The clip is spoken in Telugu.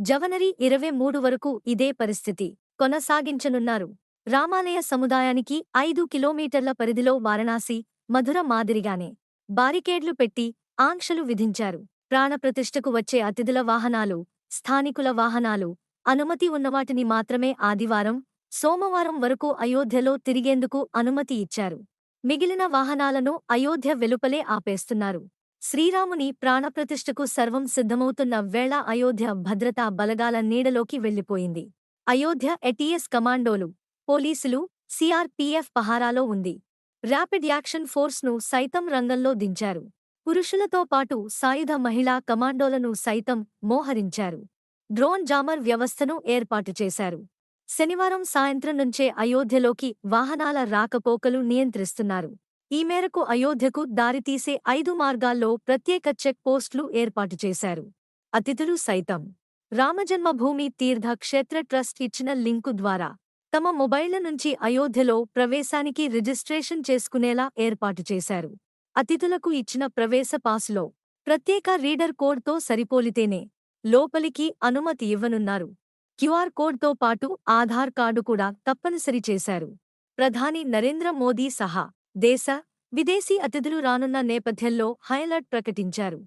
జవనరి ఇరవై మూడు వరకు ఇదే పరిస్థితి. కొనసాగించనున్నారు. రామాలయ సముదాయానికి ఐదు కిలోమీటర్ల పరిధిలో వారణాసి మధుర మాదిరిగానే బారికేడ్లు పెట్టి ఆంక్షలు విధించారు. ప్రాణప్రతిష్ఠకు వచ్చే అతిథుల వాహనాలు స్థానికుల వాహనాలు అనుమతి ఉన్నవాటిని మాత్రమే ఆదివారం సోమవారం వరకు అయోధ్యలో తిరిగేందుకు అనుమతి ఇచ్చారు. మిగిలిన వాహనాలను అయోధ్య వెలుపలే ఆపేస్తున్నారు. శ్రీరాముని ప్రాణప్రతిష్ఠకు సర్వం సిద్ధమవుతున్న వేళ అయోధ్య భద్రతా బలగాల నీడలోకి వెళ్ళిపోయింది అయోధ్య ఎటీఎస్ కమాండోలు పోలీసులు సిఆర్పీఎఫ్ పహారాలో ఉంది. ర్యాపిడ్ యాక్షన్ ఫోర్స్ను సైతం రంగంలో దించారు. పురుషులతో పాటు సాయుధ మహిళా కమాండోలను సైతం మోహరించారు. డ్రోన్ జామర్ వ్యవస్థను ఏర్పాటు చేశారు. శనివారం సాయంత్రం నుంచే అయోధ్యలోకి వాహనాల రాకపోకలు నియంత్రిస్తున్నారు. ఈ మేరకు అయోధ్యకు దారితీసే ఐదు మార్గాల్లో ప్రత్యేక చెక్ పోస్టులు ఏర్పాటు చేశారు. అతిథులు సైతం. రామజన్మభూమి తీర్థ క్షేత్ర ట్రస్ట్ ఇచ్చిన లింకు ద్వారా తమ మొబైళ్ళ నుంచి అయోధ్యలో ప్రవేశానికి రిజిస్ట్రేషన్ చేసుకునేలా ఏర్పాటు చేశారు. అతిథులకు ఇచ్చిన ప్రవేశ పాసులో ప్రత్యేక రీడర్ కోడ్తో సరిపోలితేనే లోపలికి అనుమతి ఇవ్వనున్నారు. క్యూఆర్ కోడ్తో పాటు ఆధార్ కార్డు కూడా తప్పనిసరి చేశారు. ప్రధాని నరేంద్ర మోదీ సహా దేశ విదేశీ అతిథులు రానున్న నేపథ్యంలో హైలర్ట్ ప్రకటించారు.